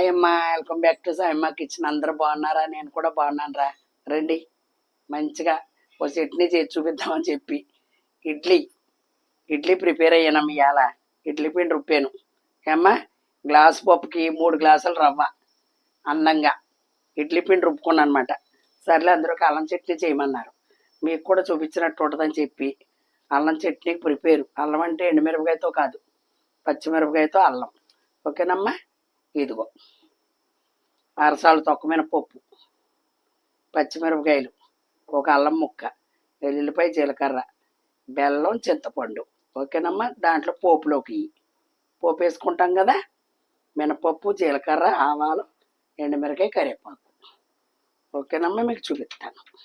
Welcome back to Sayamma kitchen. అందరూ బాగున్నారా? నేను కూడా బాగున్నాను రా రండి. మంచిగా ఓ చట్నీ చేసి చూపిద్దామని చెప్పి. ఇడ్లీ. ఇడ్లీ ప్రిపేర్ అయ్యానమ్మ ఇవాళ ఇడ్లీ పిండి రుప్పాను ఏమ్మా గ్లాస్ పప్పుకి మూడు గ్లాసులు రవ్వ. అందంగా. ఇడ్లీ పిండి రుబ్బుకున్నాను అనమాట సర్లే అందరూ అల్లం చట్నీ చేయమన్నారు. మీకు కూడా చూపించినట్టు ఉంటుందని చెప్పి అల్లం చట్నీకి ప్రిపేరు. అల్లం అంటే ఎండుమిరపకాయతో కాదు. పచ్చిమిరపకాయతో అల్లం. ఓకేనమ్మా? ఇదిగో. అరసాలు తొక్కమైన పప్పు పచ్చిమిరపకాయలు ఒక అల్లం ముక్క వెల్లుల్లిపాయ జీలకర్ర బెల్లం చింతపండు. ఓకేనమ్మా? దాంట్లో పోపులోకి పోపు వేసుకుంటాం కదా? మినపప్పు జీలకర్ర ఆవాలు ఎండుమిరకాయ కరివేపాకు. ఓకేనమ్మా? మీకు చూపిస్తాను.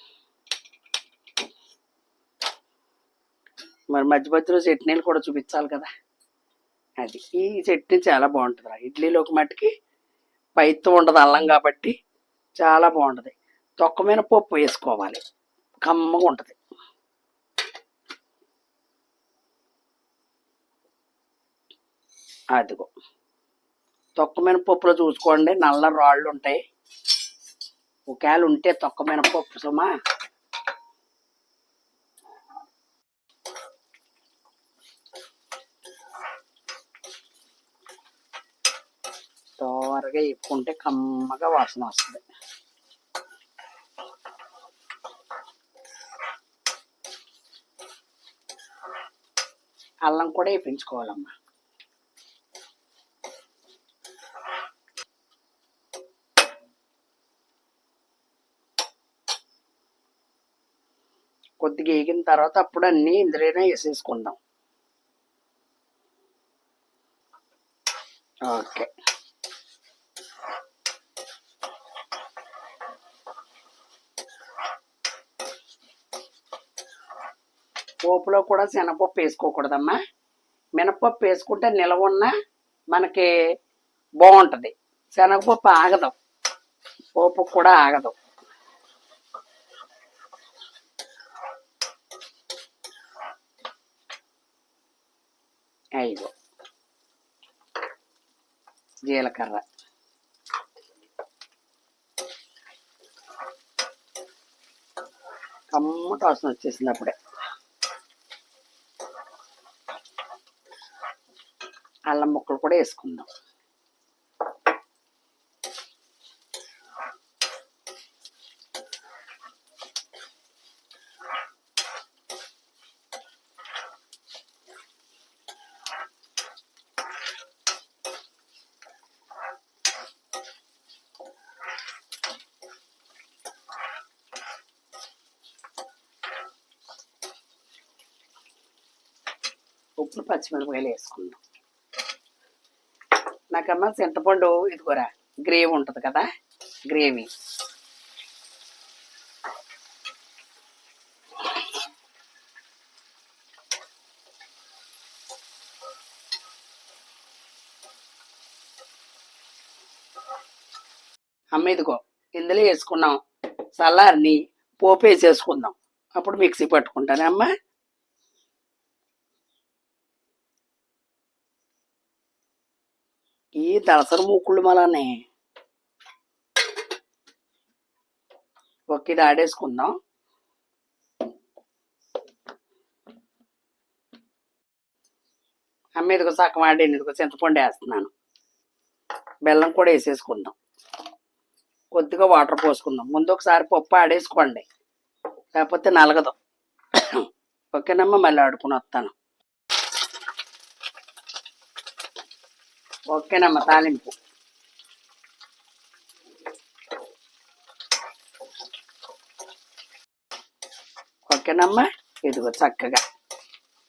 మరి మధ్య మధ్యలో చట్నీలు కూడా చూపించాలి కదా? అది ఈ చట్నీ చాలా బాగుంటుంది ఇడ్లీలోకి మట్టుకి పైతో ఉండదు అల్లం కాబట్టి చాలా బాగుంటుంది. తొక్క పప్పు వేసుకోవాలి. కమ్మగా ఉంటుంది. అదిగో. తొక్క మీద పప్పులో చూసుకోండి. నల్ల రాళ్ళు ఉంటాయి. ఒకవేళ ఉంటే తొక్క మినపప్పు పప్పు సుమా. తోరగా ఇప్పుకుంటే కమ్మగా వాసన వస్తుంది. అల్లం కూడా వేయించుకోవాలమ్మా కొద్దిగా వేగిన తర్వాత అప్పుడు అన్నీ ఇందులోనే వేసేసుకుందాం. ఓకే. పోపులో కూడా శనగపప్పు వేసుకోకూడదమ్మా. మినపప్పు వేసుకుంటే నిలవ ఉన్న మనకి బాగుంటుంది. శనగపప్పు ఆగదు. పోపు కూడా ఆగదు. ఐదు. జీలకర్ర. కమ్మట వాసన వచ్చేసింది అప్పుడే. అల్లం ముక్కలు కూడా వేసుకుందాం ఉప్పు పచ్చిమిరపకాయలు వేసుకుందాం నాకమ్మా చింతపండు ఇదిగోరా గ్రేవీ ఉంటుంది కదా గ్రేవీ. అమ్మ ఇదిగో ఇందులో వేసుకున్నాం చల్లారిని పోపు వేసేసుకుందాం అప్పుడు మిక్సీ పట్టుకుంటానే అమ్మా? ఈ దళసర మూకుళ్ళు మలానే ఒక ఇది ఆడేసుకుందాం. అమ్మ ఇదిగో సగం ఆడేది ఇదిగో చింతపండు వేస్తున్నాను. బెల్లం కూడా వేసేసుకుందాం. కొద్దిగా వాటర్ పోసుకుందాం. ముందు ఒకసారి పప్పు ఆడేసుకోండి. లేకపోతే నలగదు. ఓకేనమ్మా మళ్ళీ ఆడుకుని వస్తాను. ఓకేనమ్మా తాలింపు. ఓకేనమ్మా? ఇదిగో చక్కగా.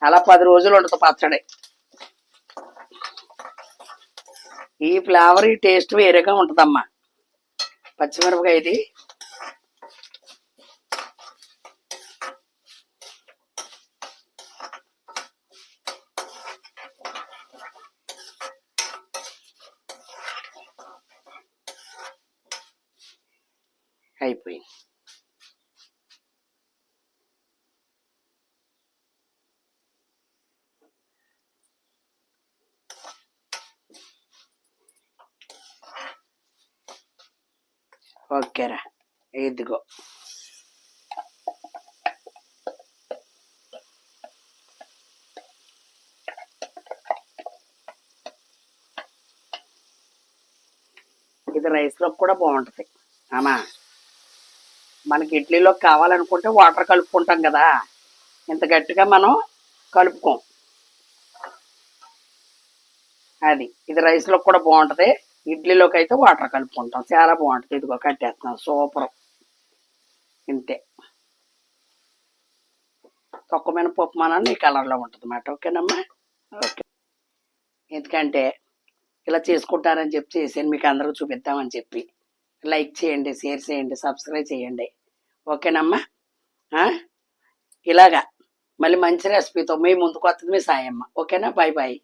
అలా పది రోజులు ఉండదు పచ్చడి. ఈ ఫ్లేవర్ ఈ టేస్ట్ వేరేగా ఉంటుందమ్మా. పచ్చిమిరపకాయ ఇది అయిపోయింది. ఓకేరా ఇదిగో. ఇది రైస్లో కూడా బాగుంటుంది. అమ్మా. మనకి ఇడ్లీలో కావాలనుకుంటే వాటర్ కలుపుకుంటాం కదా. ఇంత గట్టిగా మనం కలుపుకోం. అది ఇది రైస్లో కూడా బాగుంటుంది. ఇడ్లీలోకి అయితే వాటర్ కలుపుకుంటాం. చాలా బాగుంటుంది. ఇదిగో కట్టేస్తాం సూపర్. ఇంతే. తక్కువమైన పప్పు మనం ఈ కలర్లో ఉంటుంది అన్నమాట ఓకేనమ్మా? ఓకే. ఎందుకంటే ఇలా చేసుకుంటారని చెప్పి చేసాను మీకు అందరూ చూపిద్దామని చెప్పి. లైక్ చేయండి షేర్ చేయండి సబ్స్క్రైబ్ చేయండి. ఓకేనమ్మా? ఇలాగా. మళ్ళీ మంచి రెసిపీతో మీ ముందుకు వస్తుంది మీ సాయమ్మ. ఓకేనా? Bye bye